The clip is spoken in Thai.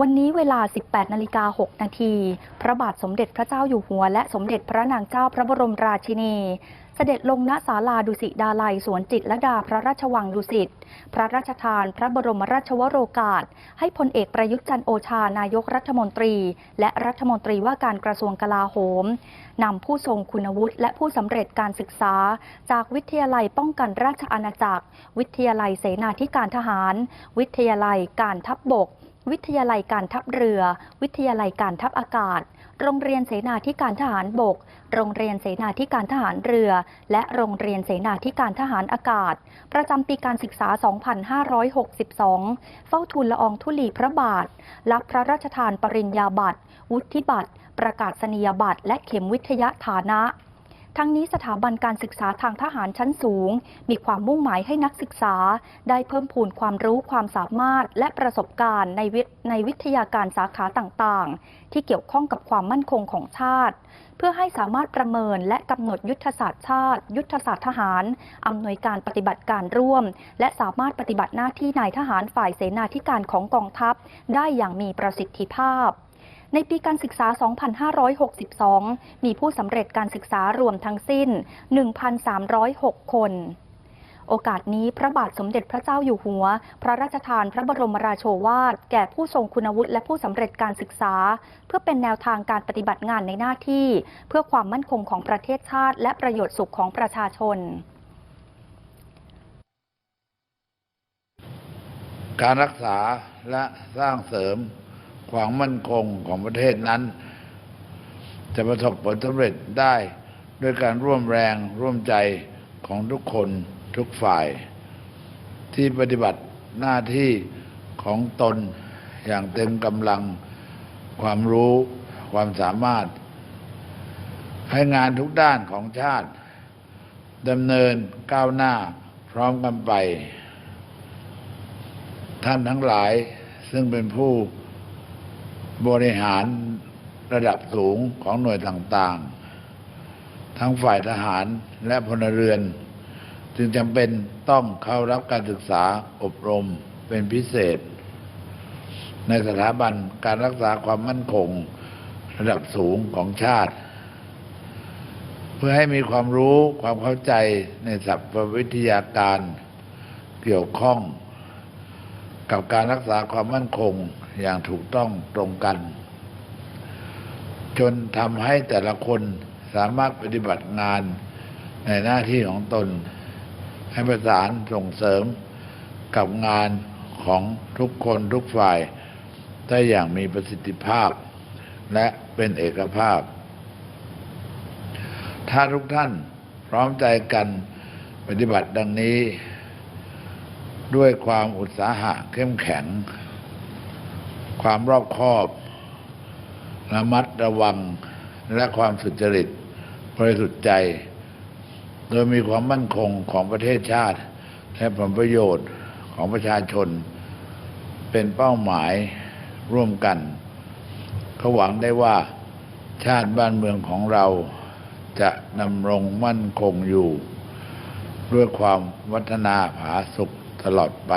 วันนี้เวลา 18 นาฬิกา 6 นาที พระบาทสมเด็จพระเจ้าอยู่หัว และสมเด็จพระนางเจ้าพระบรมราชินี เสด็จลงณศาลาดุสิตดาลัยสวนจิตรลดาพระราชวังดุสิต พระราชทานพระบรมราชวโรกาส ให้พลเอกประยุทธ์จันโอชานายกรัฐมนตรี และรัฐมนตรีว่าการกระทรวงกลาโหม นำผู้ทรงคุณวุฒิและผู้สำเร็จการศึกษา จากวิทยาลัยป้องกันราชอาณาจักร วิทยาลัยเสนาธิการทหาร วิทยาลัยการทัพบบก วิทยาลัยการทัพเรือ วิทยาลัยการทัพอากาศ โรงเรียนเสนาธิการทหารบก โรงเรียนเสนาธิการทหารเรือ และโรงเรียนเสนาธิการทหารอากาศ ประจำปีการศึกษา 2562 เฝ้าทูลละอองธุลีพระบาท รับพระราชทานปริญญาบัตร วุฒิบัตร ประกาศนียบัตร และเข็มวิทยาฐานะ ทั้งนี้สถาบันการศึกษาทางทหารชั้นสูง มีความมุ่งหมายให้นักศึกษา ได้เพิ่มพูนความรู้ความสามารถและประสบการณ์ในวิในวิทยาการสาขาต่างๆ ที่เกี่ยวข้องกับความมั่นคงของชาติ เพื่อให้สามารถประเมินและกำหนดยุทธศาสตร์ชาติ ยุทธศาสตร์ทหารอำนวยการปฏิบัติการร่วม และสามารถปฏิบัติหน้าที่นายทหารฝ่ายเสนาธิการของกองทัพ ได้อย่างมีประสิทธิภาพ ในปีการศึกษา 2562 มีผู้สำเร็จการศึกษารวมทั้งสิ้น 1,306 คนโอกาสนี้พระบาทสมเด็จพระเจ้าอยู่หัว พระราชทานพระบรมราโชวาท แก่ผู้ทรงคุณวุฒิและผู้สำเร็จการศึกษา เพื่อเป็นแนวทางการปฏิบัติงานในหน้าที่ เพื่อความมั่นคงของประเทศชาติ และประโยชน์สุขของประชาชน การรักษาและสร้างเสริม ความมั่นคงของประเทศนั้น จะประสบผลสำเร็จได้ด้วยการร่วมแรงร่วมใจของทุกคนทุกฝ่าย ที่ปฏิบัติหน้าที่ของตนอย่างเต็มกำลังความรู้ความสามารถ ให้งานทุกด้านของชาติดำเนินก้าวหน้าพร้อมกันไป ท่านทั้งหลายซึ่งเป็นผู้ บริหารระดับสูงของหน่วยต่างๆ ทั้งฝ่ายทหารและพลเรือน จึงจำเป็นต้องเข้ารับการศึกษาอบรมเป็นพิเศษ ในสถาบันการรักษาความมั่นคงระดับสูงของชาติ เพื่อให้มีความรู้ความเข้าใจในศัพท์วิทยาการเกี่ยวข้องกับการรักษาความมั่นคง อย่างถูกต้องตรงกัน จนทำให้แต่ละคนสามารถปฏิบัติงานในหน้าที่ของตน ให้ประสานส่งเสริมกับงานของทุกคนทุกฝ่ายได้อย่างมีประสิทธิภาพ และเป็นเอกภาพ ถ้าทุกท่านพร้อมใจกันปฏิบัติดังนี้ ด้วยความอุตสาหะเข้มแข็ง ความรอบคอบระมัดระวังและความสุจริตบริสุทธิ์ใจ โดยมีความมั่นคงของประเทศชาติ และผลประโยชน์ของประชาชน เป็นเป้าหมายร่วมกันเขาหวังได้ว่าชาติบ้านเมืองของเราจะดำรงมั่นคงอยู่ ด้วยความวัฒนาผาสุขตลอดไป